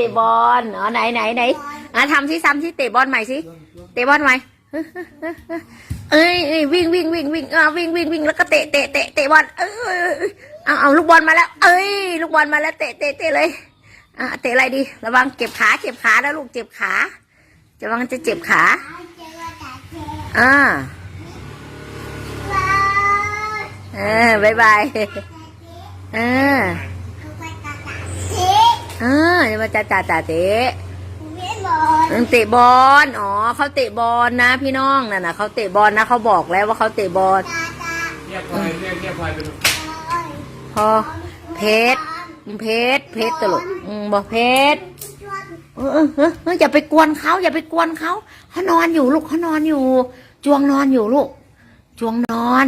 ตะบอลอ๋อไหนไหนไหนอะทำที่ซ้ำที่เตะบอลใหม่สิเตะบอลใหม่เอ้ยเอ้ยวิ่งวิ่งวิ่งวิ่งอะวิ่งวิ่งวิ่งแล้วก็เตะเตะเตะเตะบอลเอ้ยเอาเอาลูกบอลมาแล้ว เอ้ย ลูกบอลมาแล้วเตะเตะเตะเลยอะเตะอะไรดี ระวังเจ็บขาเจ็บขาแล้วลูกเจ็บขาจะวังจะเจ็บขาอ่าเออบายบายเออ ออย่ามาจ่าจ่าจ่าเตะเออเตะบอล อ๋อเขาเตะบอลนะ พี่น้องนั่นนะเขาเตะบอลนะเขาบอกแล้วว่าเขาเตะบอลเรียกพลอยเรียกเรียกพลอยไปดูพอเพชรเพชรเพชรตลกอืมบอกเพชรเออเออเออเอออย่าไปกวนเขาอย่าไปกวนเขาเขานอนอยู่ลูกเขานอนอยู่ จวงนอนอยู่ลูก จวงนอน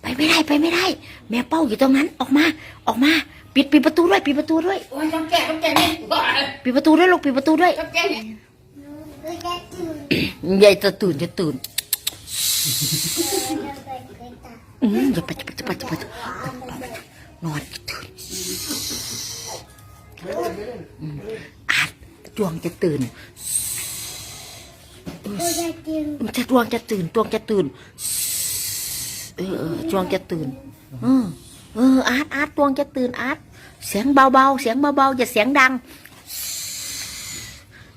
ไปไม่ได้ไปไม่ได้ แม่เป้าอยู่ตรงนั้นออกมาออกมา ปิดปิดประตูด้วยปิดประตูด้วยโอ้ยต้องแกะต้องแกะนี่บ้าเลยปิดประตูด้วยลูกปิดประตูด้วยต้องแกะนี่ใหญ่จะตื่นจะตื่นอืมอย่าไปอย่าไปอย่าไปอย่าไปนอนตื่นอืมอาจจวงจะตื่นจะจวงจะตื่นจวงจะตื่น เออเออจวงจะตื่นเออ เอออาร์ตอาร์ตจวงจะตื่นอาร์ตเสียงเบาๆเสียงเบาๆอย่าเสียงดัง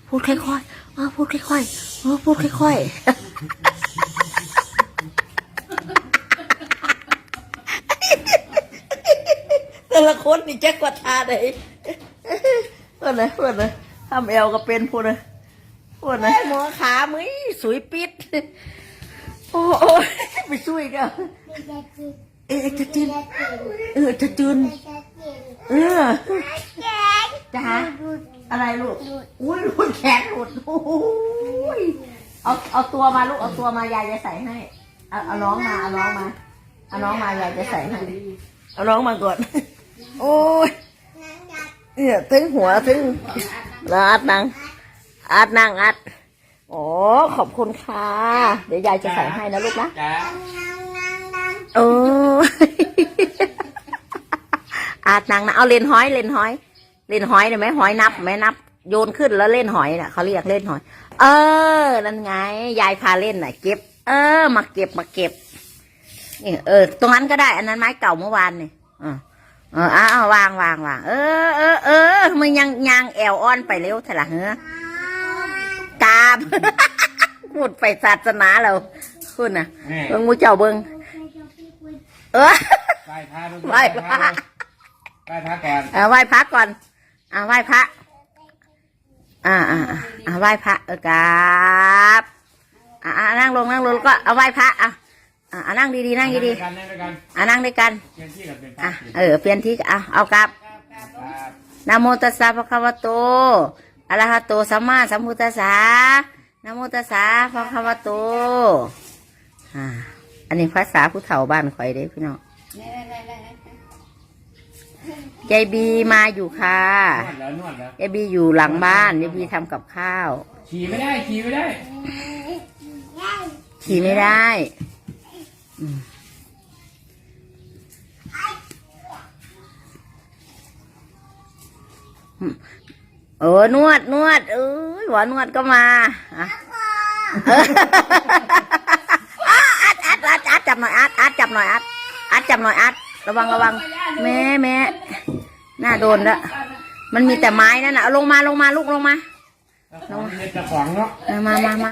พูดค่อยๆเออพูดค่อยๆเออพูดค่อยๆแต่ละคนนี่แจ็คกว่าทาไหนเพื่อนนะเพื่อนนะทำเอลก็เป็นพูดนะพูดนะหมอขามึยสวยปิด โอ้โอ้ยไปช่วยกัน เอ๊ะจะจืนเออจะจืนเออจ้าอะไรลูกอุ้ยลุดแขนหลุดโอ้ยเอาเอาตัวมาลูกเอาตัวมายายจะใส่ให้เอาเอาน้องมาเอาน้องมาเอาน้องมายายจะใส่ให้เอาน้องมาก่อนโอ้ยเนี่ยถึงหัวถึงแล้วอัดนั่งอัดนั่งอัดโอ้ขอบคุณค่ะ เดี๋ยวยายจะใส่ให้นะลูกนะ โอ้อาดนางนะเอาเลนหอยเลนหอย เลนหอยได้ไหมหอยนับไหมนับ โยนขึ้นแล้วเล่นหอยน่ะเขาเรียกเล่นหอย เออนั่นไง ยายพาเล่นน่ะ เก็บ เออ มาเก็บมาเก็บนี่เออ ตรงนั้นก็ได้ อันนั้นไม้เก่าเมื่อวานนี่อ่าเออเอาเอาวางวางวางเออเออเออมึงยังยังแอวอ้อนไปเร็วเถอะละเฮ้อกราบพูดไปศาสนาเราคุณน่ะแม่เบิ้งหมูเจ้าเบิ้ง เออ ไหว้พระดูไหว้พระ ไหว้พระก่อนเอาไหว้พระก่อนอ่าไหว้พระ อ่าอ่าอ่าอ่าไหว้พระเออกราบอ่าอ่านั่งลงนั่งลงแล้วก็เอาไหว้พระอะอ่าอ่านั่งดีๆนั่งดีกันนั่งด้วยกันๆอ่านั่งด้วยกันเปลี่ยนที่กันเป็นพระอะเออเปลี่ยนที่อะเอากราบครับนะโมตัสสะภะคะวะโตอะระหะโตสัมมาสัมพุทธัสสะนะโมตัสสะภะคะวะโตอ่า อันนี้ภาษาผู้เฒ่าบ้านข่อยเด้พี่น้องยายบีมาอยู่ค่ะนวดแล้วนวดแล้วยายบีอยู่หลังบ้านยายบีทำกับข้าว ขี่ไม่ได้ขี่ไม่ได้ ขี่ไม่ได้อืมอืมเออนวดนวดเอ้ยหวานวดก็มาอะเอออัดอัดอัดอัดจับหน่อยอัดอัดจับหน่อยอัดอัด จับหน่อยอัด ระวังระวังแม่แม่หน้าโดนละมันมีแต่ไม้นั่นน่ะเอาลงมาลงมาลูกลงมาแล้วของเล่นจะของเนาะมามามามา